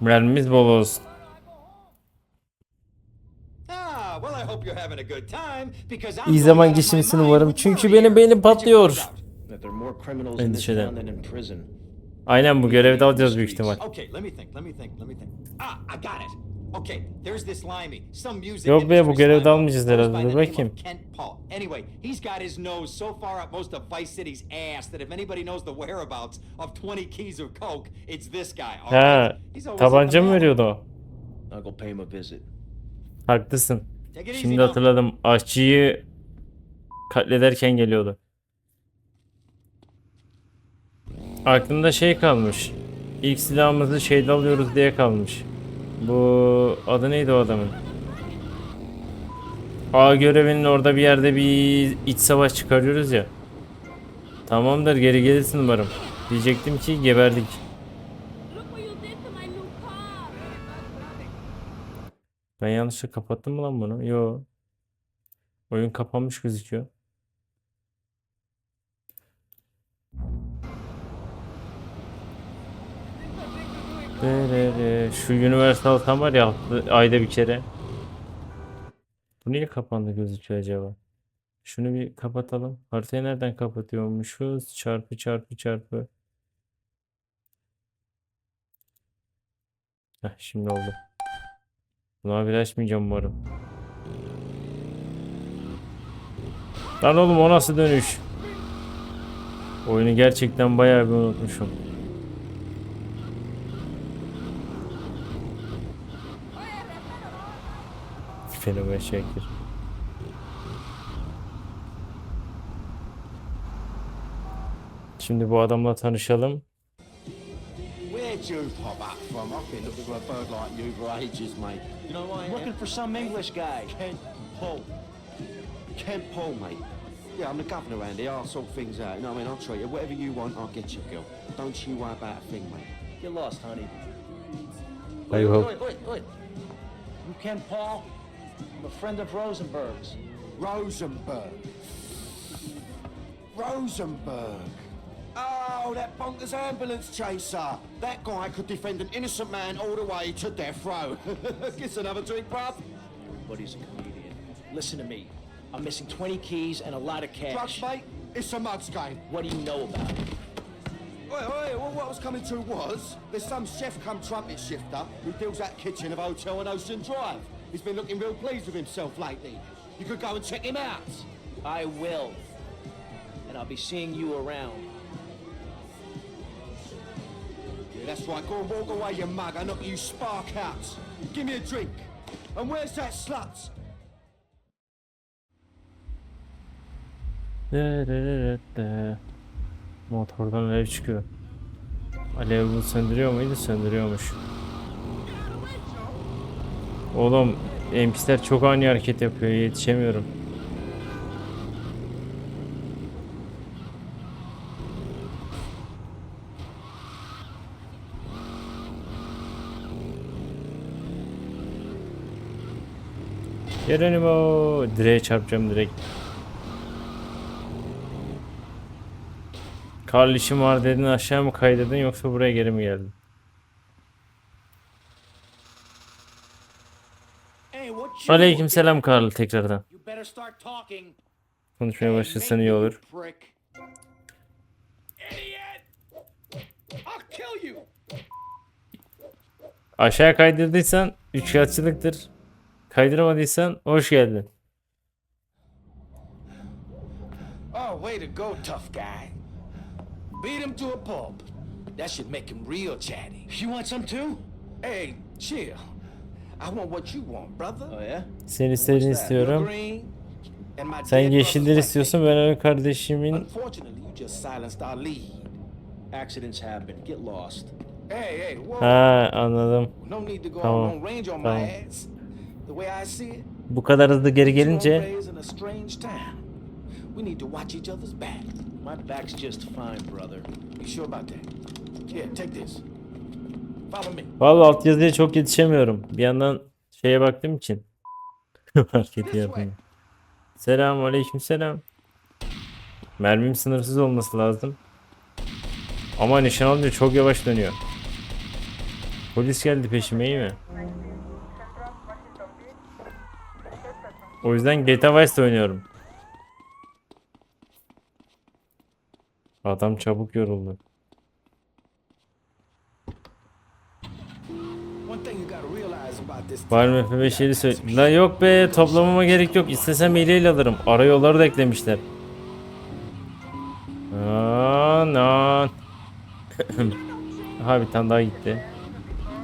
Mermimiz bol olsun. Ah, İyi zaman mind umarım. Çünkü benim beynim patlıyor. Endişeden. Aynen bu görevde alacağız büyük ihtimal. Yok be, bu görevde almayacağız herhalde. Dur bakayım. of Kent Paul. Anyway, he's got his nose so far up most of Vice City's ass that if anybody knows the whereabouts of 20 keys of coke, it's this guy. Ha, right? He's always tabanca mı veriyordu o? I'll go pay him a visit. Haklısın. Şimdi hatırladım. Aşçıyı katlederken geliyordu. Aklımda şey kalmış. İlk silahımızı şeyde alıyoruz diye kalmış. Bu adı neydi o adamın? A görevinin orada bir yerde bir iç savaş çıkarıyoruz ya. Tamamdır geri gelirsin umarım. Diyecektim ki geberdik. Ben yanlışlıkla kapattım mı lan bunu? Yo. Oyun kapanmış gözüküyor. Şu Universal tam var ya ayda bir kere. Bu niye kapandı gözüküyor acaba? Şunu bir kapatalım. Haritayı nereden kapatıyormuşuz? Çarpı çarpı çarpı. Heh, şimdi oldu. Bunu bir açmayacağım umarım. Lan oğlum o nasıl dönüş? Oyunu gerçekten bayağı bir unutmuşum. Fenomen Şakir. Şimdi bu adamla tanışalım. Where'd you pop up from? I've been looking for a bird like you for ages, mate. You know why? Looking for some English guy. Kent Paul. Kent Paul, mate. Yeah, I'm the governor here. I'll sort things out. You know what I mean? I'll treat you. Whatever you want, I'll get you, girl. Don't you worry about a thing, mate. Get lost, honey. I hope. Wait, wait, wait. You Ken Paul? I'm a friend of Rosenberg's. Rosenberg. Rosenberg. Oh, that bonkers ambulance chaser. That guy could defend an innocent man all the way to death row. Get another drink, bruv. Everybody's a comedian. Listen to me. I'm missing 20 keys and a lot of cash. Drugs, mate. It's a mug's game. What do you know about it? Wait, wait, well, what I was coming to was there's some chef come trumpet shifter who deals that kitchen of hotel on Ocean Drive. He's been looking real pleased with himself lately. You could go and check him out. I will. And I'll be seeing you around. Yeah, that's right. Go and walk away, you mug. I knock you spark out. Give me a drink. And where's that slut? Dererette. Motordan alev çıkıyor. Alev bunu söndürüyor muydu? Söndürüyormuş. Oğlum NPC'ler çok ani hareket yapıyor. Yetişemiyorum. Geronimo. Direğe çarpacağım direkt. Karl işim var dedin aşağı mı kaydedin yoksa buraya geri mi geldin? Hey, what you Aleyküm selam Karl tekrardan. Konuşmaya başlasan iyi olur. Aşağı kaydırdıysan üçkağıtçılıktır. Kaydıramadıysan hoş geldin. Oh, way to go, tough guy. Beat him to a pulp. That should make him real chatty. You want some too? Hey, chill. I want what you want, brother. Oh, yeah? Sen istediğini Your istiyorum. Sen yeşilleri istiyorsun ben öyle kardeşimin. thing. Unfortunately, you just silenced our lead. Accidents happen. Get lost. Hey, hey, whoa. Ha anladım. no need to go Tamam, on long range on tamam. my ass. The way I see it, Bu kadar hızlı geri gelince. We need to watch each other's back. My back's just fine, brother. You sure about that? Here, take this. Vallahi altyazıya çok yetişemiyorum. Bir yandan şeye baktığım için. Hareketi yapayım. Selam aleyküm selam. Mermim sınırsız olması lazım. Ama nişan alınca çok yavaş dönüyor. Polis geldi peşime iyi mi? O yüzden GTA Vice'de oynuyorum. Adam çabuk yoruldu. Var mı F5 yeri söyle. La yok be toplamama gerek yok. İstesem hileyle alırım. Ara yolları da eklemişler. Anan. Aha bir tane daha gitti.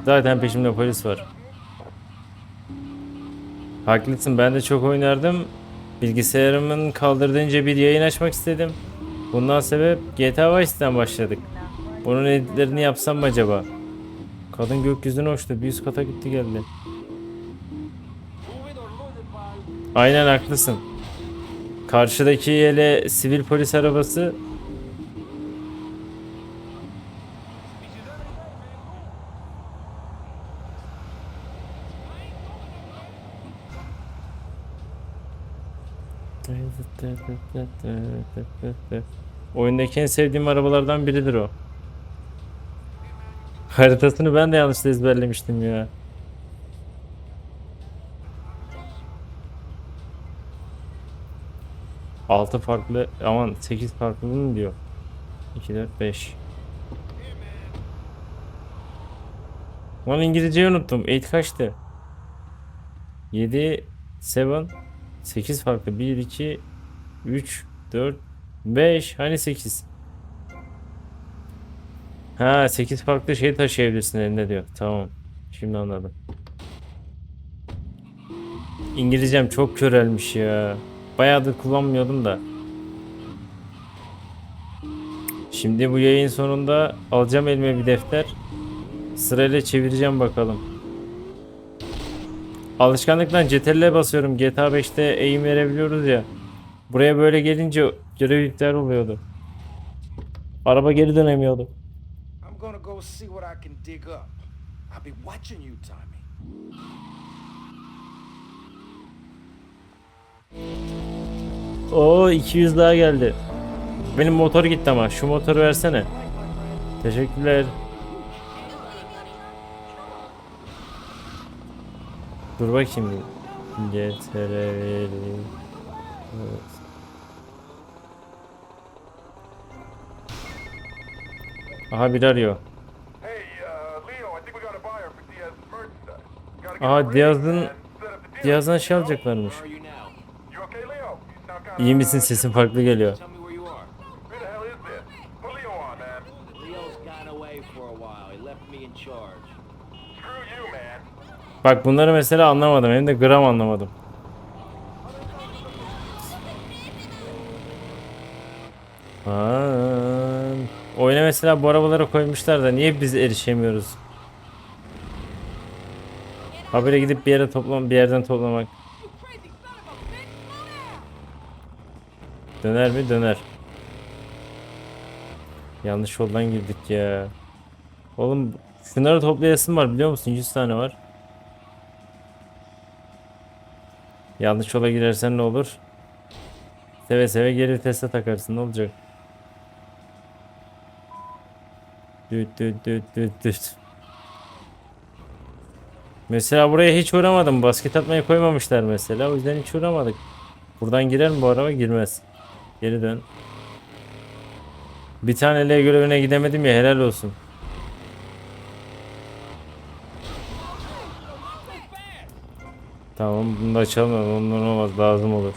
Zaten peşimde polis var. Haklısın ben de çok oynardım. Bilgisayarımın kaldırdığınca bir yayın açmak istedim. Bundan sebep GTA Vice'den başladık. Bunun editlerini yapsam mı acaba? Kadın gökyüzüne uçtu. Bir üst kata gitti geldi. Aynen haklısın. Karşıdaki hele sivil polis arabası Oyundaki en sevdiğim arabalardan biridir o. Haritasını ben de yanlış ezberlemiştim ya. Altı farklı aman 8 farklı mı diyor? 2 4 5. Lan İngilizceyi unuttum. 8 kaçtı? 7 7 8 farklı. 1 2 3 4 5 hani 8? Ha 8 farklı şey taşıyabilirsin elinde diyor. Tamam. Şimdi anladım. İngilizcem çok körelmiş ya. Bayağıdır kullanmıyordum da. Şimdi bu yayın sonunda alacağım elime bir defter. Sırayla çevireceğim bakalım. Alışkanlıktan CTRL'e basıyorum. GTA 5'te aim verebiliyoruz ya. Buraya böyle gelince görev iptal oluyordu. Araba geri dönemiyordu. Gonna go see what I can dig up. I'll be watching you, Tommy. Oo 200 daha geldi. Benim motor gitti ama şu motoru versene. Teşekkürler. Dur bakayım bir. Getirelim. Evet. You now? You okay, Leo? You sound kinda- İyi misin sesin farklı geliyor. Tell me where you are. Who the hell is this? Put Leo on, man. Leo's gone away for a while. He left me in charge. Screw you, man. Bak bunları mesela anlamadım. Hem de gram anlamadım. Aa, oyuna mesela bu arabaları koymuşlar da niye biz erişemiyoruz? Habire gidip bir yere toplam bir yerden toplamak. Döner mi? Döner. Yanlış yoldan girdik ya. Oğlum şunları toplayasın var biliyor musun? 100 tane var. Yanlış yola girersen ne olur? Seve seve geri vitese takarsın ne olacak? Düt düt düt düt düt. Mesela buraya hiç uğramadım. Basket atmayı koymamışlar mesela. O yüzden hiç uğramadık. Buradan girer mi bu araba? Girmez. Geri dön. Bir tane L görevine gidemedim ya helal olsun. Tamam bunu da açalım. Ondan olmaz lazım olur.